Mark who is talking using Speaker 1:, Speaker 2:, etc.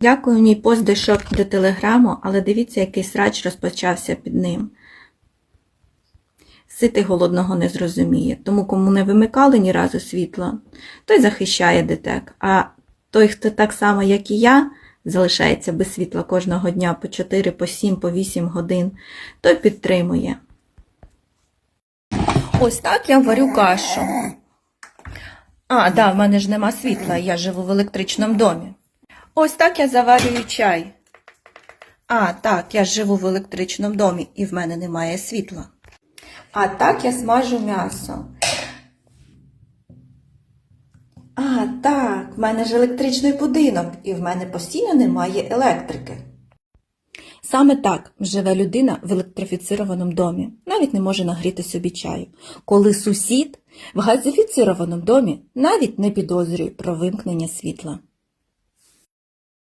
Speaker 1: Дякую, мій пост дійшов до телеграму, але дивіться, який срач розпочався під ним. Ситий голодного не зрозуміє, тому кому не вимикали ні разу світло, той захищає ДТЕК, а той, хто так само, як і я, залишається без світла кожного дня по 4, по 7, по 8 годин, той підтримує. Ось так я варю кашу. А, да, в мене ж нема світла, я живу в електричному домі. Ось так я заварюю чай. А, так, я живу в електричному домі і в мене немає світла. А так я смажу м'ясо. А, так, в мене ж електричний будинок, і в мене постійно немає електрики. Саме так живе людина в електрифіцированому домі, навіть не може нагріти собі чаю, коли сусід в газифіцированому домі навіть не підозрює про вимкнення світла.